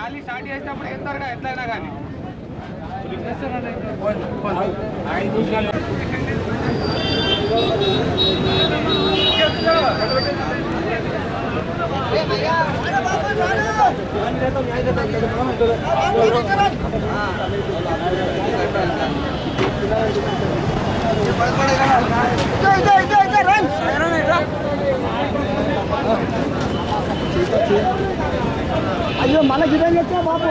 Rally start చేసినప్పుడు ఎంత ఎట్లయినా కానీ అయ్యో మళ్ళీ గిటం చెప్తా బాబు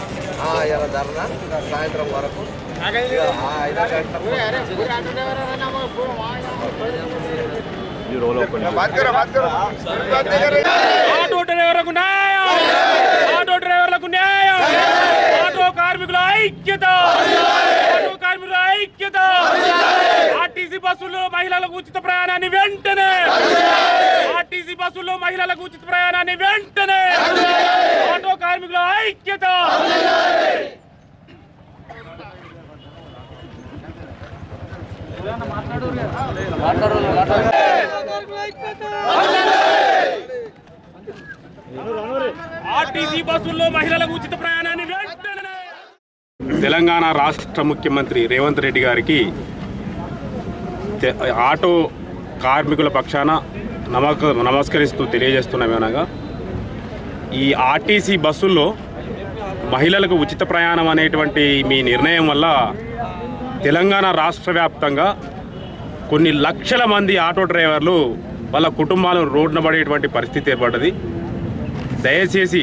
ఇలా ధర్నా సాయంత్రం వరకు. ఆటో డ్రైవర్లకు న్యాయం! ఆటో డ్రైవర్లకు న్యాయం! ఆటో కార్మికుల ఐక్యత! ఆటో కార్మికుల ఐక్యత! ఆర్టీసీ బస్సుల్లో మహిళలకు ఉచిత ప్రయాణాన్ని వెంటనే! ఆర్టీసీ బస్సుల్లో మహిళలకు ఉచిత ప్రయాణాన్ని వెంటనే! ఆటో కార్మికుల ఐక్యత! ఆర్టీసీ బస్సుల్లో మహిళలకు ఉచిత ప్రయాణాన్ని వెంటనే! తెలంగాణ రాష్ట్ర ముఖ్యమంత్రి రేవంత్ రెడ్డి గారికి ఆటో కార్మికుల పక్షాన నమక నమస్కరిస్తూ తెలియజేస్తున్నామేనగా ఈ ఆర్టీసీ బస్సుల్లో మహిళలకు ఉచిత ప్రయాణం అనేటువంటి మీ నిర్ణయం వల్ల తెలంగాణ రాష్ట్ర వ్యాప్తంగా కొన్ని లక్షల మంది ఆటో డ్రైవర్లు వాళ్ళ కుటుంబాలను రోడ్డున పడేటువంటి పరిస్థితి ఏర్పడ్డది. దయచేసి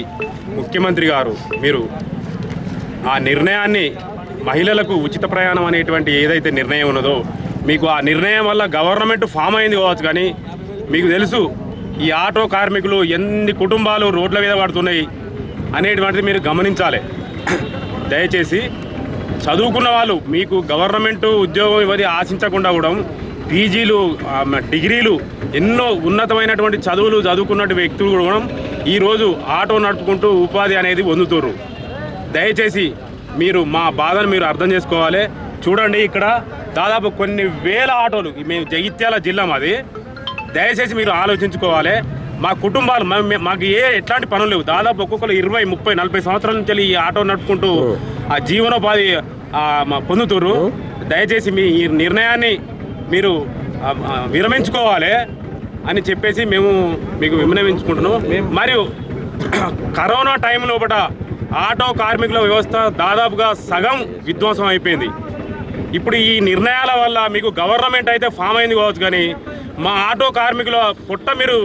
ముఖ్యమంత్రి గారు మీరు ఆ నిర్ణయాన్ని మహిళలకు ఉచిత ప్రయాణం అనేటువంటి ఏదైతే నిర్ణయం ఉన్నదో మీకు ఆ నిర్ణయం వల్ల గవర్నమెంట్ ఫామ్ అయింది కావచ్చు కానీ మీకు తెలుసు ఈ ఆటో కార్మికులు ఎన్ని కుటుంబాలు రోడ్ల మీద పడుతున్నాయి అనేటువంటిది మీరు గమనించాలి. దయచేసి చదువుకున్న వాళ్ళు మీకు గవర్నమెంట్ ఉద్యోగం ఇవన్నీ ఆశించకుండా కూడా పీజీలు డిగ్రీలు ఎన్నో ఉన్నతమైనటువంటి చదువులు చదువుకున్నటువంటి వ్యక్తులు కూడా ఈరోజు ఆటో నడుపుకుంటూ ఉపాధి అనేది పొందుతుర్రు. దయచేసి మీరు మా బాధను మీరు అర్థం చేసుకోవాలి. చూడండి ఇక్కడ దాదాపు కొన్ని వేల ఆటోలు మేము జగిత్యాల జిల్లా మాది. దయచేసి మీరు ఆలోచించుకోవాలి. మా కుటుంబాలు మాకు ఏ ఎట్లాంటి పనులు లేవు. దాదాపు ఒక్కొక్కరు ఇరవై ముప్పై నలభై సంవత్సరాల నుంచి ఈ ఆటో నడుపుకుంటూ ఆ జీవనోపాధి పొందుతుర్రు. దయచేసి మీ ఈ నిర్ణయాన్ని మీరు విరమించుకోవాలి అని చెప్పేసి మేము మీకు విన్నవించుకుంటున్నాం. మరియు కరోనా టైం లోపల ఆటో కార్మికుల వ్యవస్థ దాదాపుగా సగం విధ్వంసం అయిపోయింది. ఇప్పుడు ఈ నిర్ణయాల వల్ల మీకు గవర్నమెంట్ అయితే ఫామ్ అయింది కావచ్చు కానీ మా ఆటో కార్మికుల పుట్ట మీరు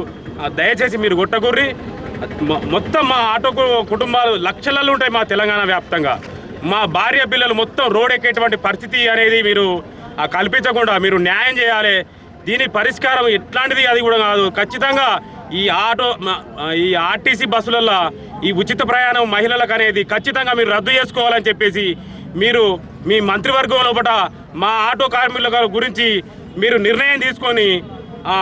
దయచేసి మీరు కొట్టకూర్రి. మొత్తం మా ఆటో కుటుంబాలు లక్షలలో ఉంటాయి మా తెలంగాణ వ్యాప్తంగా. మా భార్య పిల్లలు మొత్తం రోడ్ ఎక్కేటువంటి పరిస్థితి అనేది మీరు కల్పించకుండా మీరు న్యాయం చేయాలి. దీని పరిష్కారం ఎట్లాంటిది అది కూడా కాదు. ఖచ్చితంగా ఈ ఆటో ఈ ఆర్టీసీ బస్సులలో ఈ ఉచిత ప్రయాణం మహిళలకు అనేది ఖచ్చితంగా మీరు రద్దు చేసుకోవాలని చెప్పేసి మీరు మీ మంత్రివర్గం లోపల మా ఆటో కార్మికుల గురించి మీరు నిర్ణయం తీసుకొని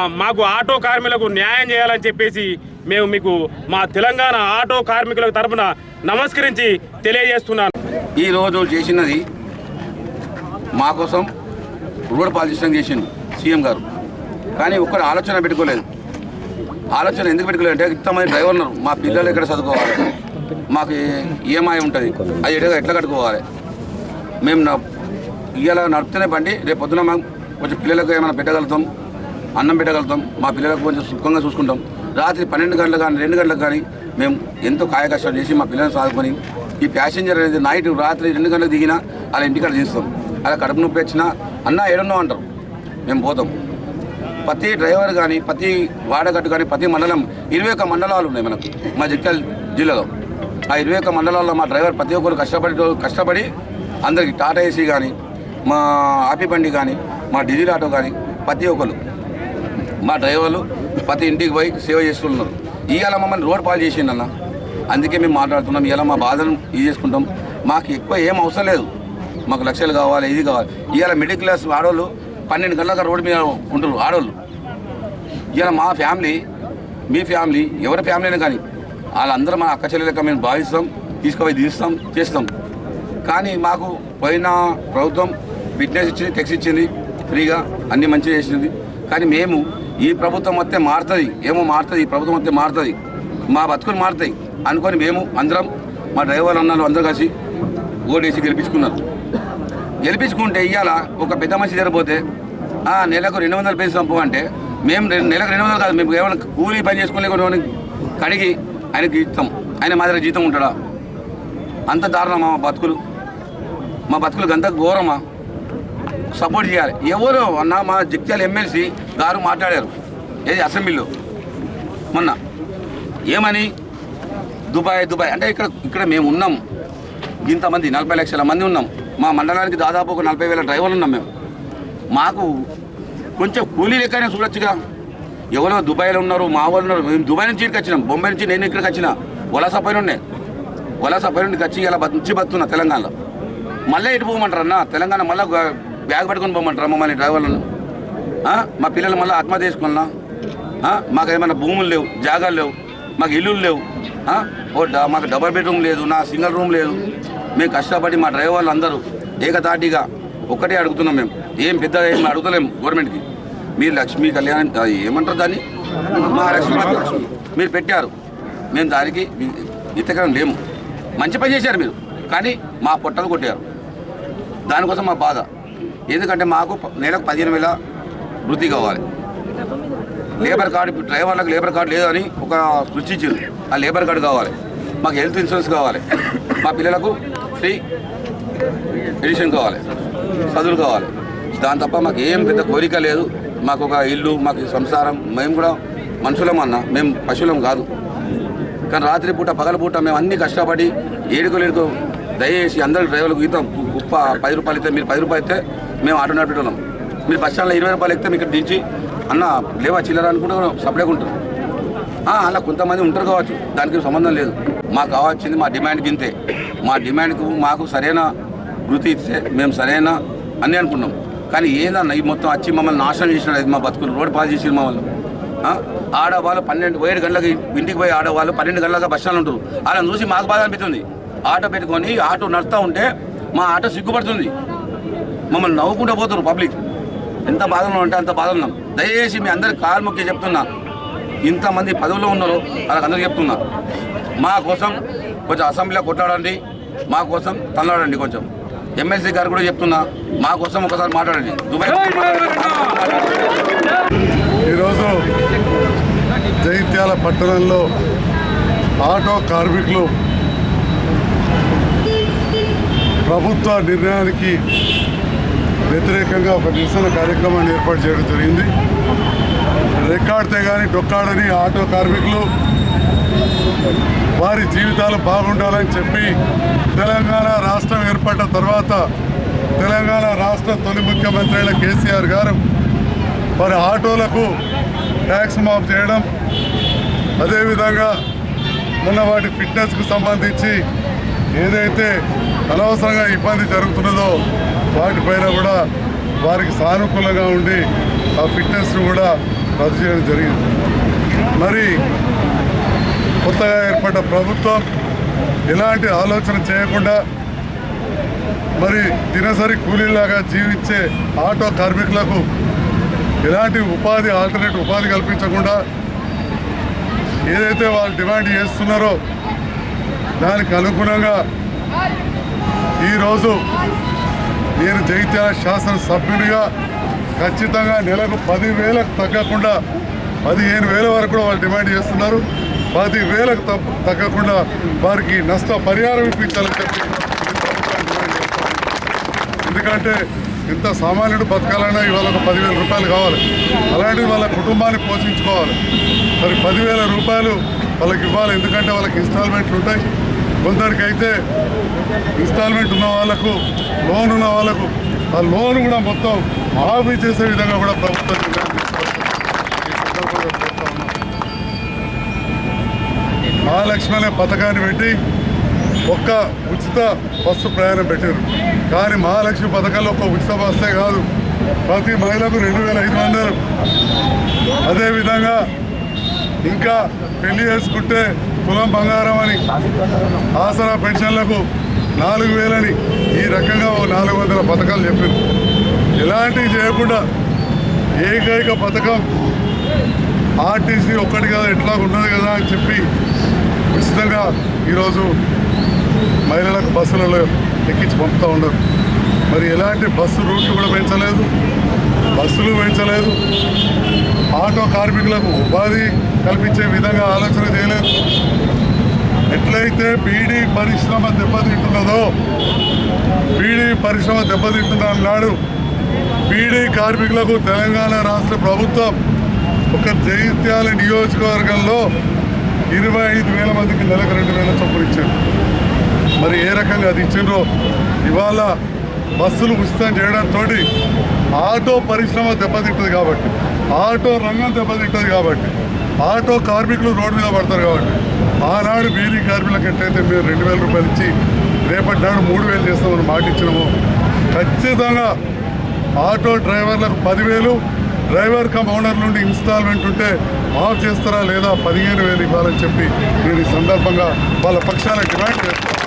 మాకు ఆటో కార్మికులకు న్యాయం చేయాలని చెప్పేసి మేము మీకు మా తెలంగాణ ఆటో కార్మికుల తరపున నమస్కరించి తెలియజేస్తున్నాను. ఈరోజు చేసినది మా కోసం రోడ్ పాలిషన్ చేసిండు సీఎం గారు. కానీ ఒక్కరు ఆలోచన పెట్టుకోలేదు. ఆలోచన ఎందుకు పెట్టుకోలేదు అంటే ఇంతమంది డ్రైవర్ ఉన్నారు. మా పిల్లలు ఎక్కడ చదువుకోవాలి? మాకు ఈఎంఐ ఉంటుంది. అది ఎట్లా ఎట్లా కట్టుకోవాలి? మేము న- ఇవాళ నడిపితేనే బండి రేపు పొద్దున మేము కొంచెం పిల్లలకు ఏమైనా పెట్టగలుగుతాం? అన్నం పెట్టగలుగుతాం మా పిల్లలకు కొంచెం సుఖంగా చూసుకుంటాం. రాత్రి పన్నెండు గంటలకు కానీ రెండు గంటలకు కానీ మేము ఎంతో కాయ కష్టం చేసి మా పిల్లల్ని సాధుకొని ఈ ప్యాసింజర్ అనేది నైట్ రాత్రి రెండు గంటలకు దిగినా అలా ఇంటికాడ తీస్తాం అలా కడుపు నొప్పి వచ్చినా అన్న ఏడున్నావు అంటారు. మేము పోతాం. ప్రతి డ్రైవర్ కానీ ప్రతి వాడగట్టు కానీ ప్రతి మండలం ఇరవై ఒక్క మండలాలు ఉన్నాయి మనకు మా జగిత్యాల జిల్లాలో. ఆ ఇరవై ఒక్క మండలాల్లో మా డ్రైవర్ ప్రతి ఒక్కరు కష్టపడి కష్టపడి అందరికి టాటా ఏసీ కానీ మా ఆపి బండి కానీ మా డిజిల్ ఆటో కానీ ప్రతి ఒక్కరు. మా డ్రైవర్లు ప్రతి ఇంటికి పోయి సేవ చేసుకుంటున్నారు ఇవాళ మమ్మల్ని రోడ్ పాలు చేసిండు అన్న అందుకే మేము మాట్లాడుతున్నాం. ఇవాళ మా బాధను ఇది చేసుకుంటాం. మాకు ఎక్కువ ఏం అవసరం లేదు. మాకు లక్షలు కావాలి ఇది కావాలి. ఇవాళ మిడిల్ క్లాస్ ఆడవాళ్ళు పన్నెండు గంటలకు రోడ్డు మీద ఉంటారు ఆడవాళ్ళు ఇవాళ మా ఫ్యామిలీ మీ ఫ్యామిలీ ఎవరి ఫ్యామిలీ అయినా కానీ వాళ్ళందరూ మా అక్క చెల్లెలక మేము భావిస్తాం తీసుకుపోయి తీస్తాం చేస్తాం. కానీ మాకు పోయిన ప్రభుత్వం ఫిట్నెస్ ఇచ్చింది టెక్స్ ఇచ్చింది ఫ్రీగా అన్ని మంచిగా చేసింది. కానీ మేము ఈ ప్రభుత్వం వస్తే మారుతుంది. ఏమో మారుతుంది ఈ ప్రభుత్వం వస్తే మారుతుంది. మా బతుకులు మారుతాయి. అనుకొని మేము అందరం మా డ్రైవర్ అన్నారు అందరూ కలిసి ఓడేసి గెలిపించుకున్నారు. గెలిపించుకుంటే ఇవాళ ఒక పెద్ద మనిషి జరిగిపోతే ఆ నెలకు రెండు వందలు పేసి పంపు అంటే మేము నెలకు రెండు వందలు కాదు మేము కేవలం కూలీ పని చేసుకునే కడిగి ఆయనకి ఇస్తాం. ఆయన మా దగ్గర జీతం ఉంటాడా? అంత దారుణమా మా బతుకులు. మా బతుకులకు అంత ఘోరమా? సపోర్ట్ చేయాలి. ఎవరు అన్న మా జగిత్యాల ఎమ్మెల్సీ గారు మాట్లాడారు. ఏది అసెంబ్లీలో? మొన్న. ఏమని? Dubai Dubai. అంటే ఇక్కడ ఇక్కడ మేము ఉన్నాం. ఇంతమంది నలభై లక్షల మంది ఉన్నాం. మా మండలానికి దాదాపు ఒక నలభై వేల డ్రైవర్లు ఉన్నాం మేము. మాకు కొంచెం కూలీ లెక్కనే చూడొచ్చుగా. ఎవరో దుబాయ్లో ఉన్నారు మా వాళ్ళు ఉన్నారు. మేము దుబాయ్ నుంచి ఇక్కడికి వచ్చినాం. బొంబాయి నుంచి నేను ఇక్కడికి వచ్చిన. వలస పైన ఉండే. వలస పైన నుండి వచ్చి ఇలా మంచి బతున్నా తెలంగాణలో. మళ్ళీ ఇటు పోమంటారు అన్న. తెలంగాణ మళ్ళీ బ్యాగ్ పట్టుకొని పోమంటారా మమ్మల్ని డ్రైవర్లను? మా పిల్లలు మళ్ళీ ఆత్మహత్య చేసుకున్నా మాకు ఏమైనా భూములు లేవు జాగాలు లేవు మాకు ఇల్లులు లేవు. ఓ మాకు డబల్ బెడ్రూమ్ లేదు నా సింగిల్ రూమ్ లేదు. మేము కష్టపడి మా డ్రైవర్లు అందరూ ఏకతాటిగా ఒక్కటే అడుగుతున్నాం మేము. ఏం పెద్ద ఏం అడుగుతలేము గవర్నమెంట్కి. మీరు లక్ష్మీ కళ్యాణం ఏమంటారు దాన్ని? మహాలక్ష్మి మహాలక్ష్మి. మీరు పెట్టారు. మేము దానికి ఇంతకరం లేము. మంచి పని చేశారు మీరు. కానీ మా పొట్టలు కొట్టారు. దానికోసం మా బాధ. ఎందుకంటే మాకు నెలకు పదిహేను వేల వృద్ధి కావాలి. లేబర్ కార్డు డ్రైవర్లకు లేబర్ కార్డు లేదని ఒక సృష్టించారు. ఆ లేబర్ కార్డు కావాలి. మాకు హెల్త్ ఇన్సూరెన్స్ కావాలి. మా పిల్లలకు ఫ్రీ ఎడిషన్ కావాలి. చదువులు కావాలి. దాని తప్ప మాకు ఏం పెద్ద కోరిక లేదు. మాకు ఒక ఇల్లు మాకు సంసారం. మేము కూడా మనుషులం అన్న. మేము పశువులం కాదు. కానీ రాత్రి పూట పగల పూట మేము అన్ని కష్టపడి ఏడుకోలేడుకో దయచేసి అందరు డ్రైవర్లకు ఇద్దాం ఉప్ప పది రూపాయలు ఇస్తే మీరు పది రూపాయలు ఇస్తే మేము ఆటో నడుపుతున్నాం మీరు బస్ స్టాండ్లో ఇరవై రూపాయలు ఎక్కితే మీకు దించి అన్న లేవా చిల్లర అనుకుంటే సపరేట్గా ఉంటారు అలా కొంతమంది ఉంటారు కావచ్చు. దానికి సంబంధం లేదు. మాకు కావాల్సింది మా డిమాండ్కి ఇంతే. మా డిమాండ్కు మాకు సరైన వృత్తి ఇస్తే మేము సరైన అని అనుకున్నాం. కానీ ఏదన్నా ఈ మొత్తం వచ్చి మమ్మల్ని నాశనం చేసినాడు అది మా బతుకులు. రోడ్డు పాలు చేసిన మమ్మల్ని. ఆడవాళ్ళు పన్నెండు ఏడు గంటలకు ఇంటికి పోయి ఆడవాళ్ళు పన్నెండు గంటలకు బస్ స్టాండ్ ఉంటారు. అలా చూసి మాకు బాధ అనిపిస్తుంది. ఆటో పెట్టుకొని ఆటో నడుస్తూ ఉంటే మా ఆటో సిగ్గుపడుతుంది. మమ్మల్ని నవ్వుకుంటూ పోతారు పబ్లిక్. ఎంత బాధలో ఉంటే అంత బాధ ఉన్నాం. దయచేసి మీ అందరికి కాలు మొక్కి చెప్తున్నా. ఇంతమంది పదవుల్లో ఉన్నారు వాళ్ళకి అందరికి చెప్తున్నా. మా కోసం కొంచెం అసెంబ్లీలో కొట్లాడండి. మా కోసం తన్నాడండి కొంచెం. ఎమ్మెల్సీ గారు కూడా చెప్తున్నా. మా కోసం ఒకసారి మాట్లాడండి. దుబాయ్. ఈరోజు జైత్యాల పట్టణంలో ఆటో కార్మికులు ప్రభుత్వ నిర్ణయానికి వ్యతిరేకంగా ఒక నిరసన కార్యక్రమాన్ని ఏర్పాటు చేయడం జరిగింది. రెక్కాడితే కానీ డొక్కాడని ఆటో కార్మికులు వారి జీవితాలు బాగుండాలని చెప్పి తెలంగాణ రాష్ట్రం ఏర్పడ్డ తర్వాత తెలంగాణ రాష్ట్ర తొలి ముఖ్యమంత్రి అయిన కేసీఆర్ గారు మరి ఆటోలకు ట్యాక్స్ మాఫ్ చేయడం అదేవిధంగా మొన్న వాటి ఫిట్నెస్కు సంబంధించి ఏదైతే అనవసరంగా ఇబ్బంది జరుగుతున్నదో వాటిపైన కూడా వారికి సానుకూలంగా ఉండి ఆ ఫిట్నెస్ను కూడా రద్దు చేయడం జరిగింది. మరి కొత్తగా ఏర్పడ్డ ప్రభుత్వం ఎలాంటి ఆలోచన చేయకుండా మరి దినసరి కూలీలాగా జీవించే ఆటో కార్మికులకు ఎలాంటి ఉపాధి ఆల్టర్నేట్ ఉపాధి కల్పించకుండా ఏదైతే వాళ్ళు డిమాండ్ చేస్తున్నారో దానికి అనుగుణంగా ఈరోజు నేను జగిత్యాల శాసనసభ్యునిగా ఖచ్చితంగా నెలకు పదివేలకు తగ్గకుండా పదిహేను వేల వరకు కూడా వాళ్ళు డిమాండ్ చేస్తున్నారు. పది వేలకు తప్ప తగ్గకుండా వారికి నష్ట పరిహారం ఇప్పించాలని చెప్పి ఎందుకంటే ఇంత సామాన్యుడు బతకాలన్నా ఇవాళ ఒక పదివేల రూపాయలు కావాలి. అలాంటి వాళ్ళ కుటుంబాన్ని పోషించుకోవాలి. మరి పదివేల రూపాయలు వాళ్ళకి ఇవ్వాలి. ఎందుకంటే వాళ్ళకి ఇన్స్టాల్మెంట్లు ఉంటాయి. కొందరికైతే ఇన్స్టాల్మెంట్ ఉన్న వాళ్ళకు లోన్ ఉన్న వాళ్ళకు ఆ లోన్ కూడా మొత్తం మాఫీ చేసే విధంగా కూడా ప్రభుత్వం మహాలక్ష్మి అనే పథకాన్ని పెట్టి ఒక్క ఉచిత బస్సు ప్రయాణం పెట్టారు. కానీ మహాలక్ష్మి పథకంలో ఒక ఉచిత బస్సే కాదు ప్రతి మహిళకు రెండు వేల ఐదు వందలు. అదేవిధంగా ఇంకా పెళ్ళి చేసుకుంటే కులం బంగారం అని ఆసరా పెన్షన్లకు నాలుగు వేలని ఈ రకంగా ఓ నాలుగు వందల పథకాలు చెప్పారు ఎలాంటివి చేయకుండా ఏకైక పథకం ఆర్టీసీ ఒక్కటి కదా ఎట్లా ఉన్నది కదా అని చెప్పి ఉచితంగా ఈరోజు మహిళలకు బస్సులలో ఎక్కించి పంపుతూ ఉండరు మరి ఎలాంటి బస్సు రూట్లు కూడా పెంచలేదు బస్సులు పెంచలేదు. ఆటో కార్మికులకు ఉపాధి కల్పించే విధంగా ఆలోచన చేయలేదు. ఎట్లయితే బీడీ పరిశ్రమ దెబ్బతింటున్నదో బీడీ పరిశ్రమ దెబ్బతింటున్న నాడు బీడీ కార్మికులకు తెలంగాణ రాష్ట్ర ప్రభుత్వం ఒక జైత్యాల నియోజకవర్గంలో ఇరవై ఐదు వేల మందికి నెలకు రెండు వేల చొప్పులు ఇచ్చారు. మరి ఏ రకంగా అది ఇచ్చిండ్రో? ఇవాళ బస్సులు ఉచితం చేయడంతో ఆటో పరిశ్రమ దెబ్బతింటుంది కాబట్టి. ఆటో రంగం దెబ్బతింటుంది కాబట్టి. ఆటో కార్మికులు రోడ్డు మీద పడతారు కాబట్టి. ఆనాడు బీడీ కార్మికులకు ఎట్టయితే మేము రెండు వేల రూపాయలు ఇచ్చి రేపటి నాడు మూడు వేలు చేస్తామని మాట ఇచ్చినాము ఖచ్చితంగా ఆటో డ్రైవర్లకు పదివేలు డ్రైవర్ కమ్ ఓనర్ నుండి ఇన్స్టాల్మెంట్ ఉంటే ఆఫ్ చేస్తారా లేదా పదిహేను వేలు ఇవ్వాలని చెప్పి నేను ఈ సందర్భంగా వాళ్ళ పక్షాన డిమాండ్ చేస్తాను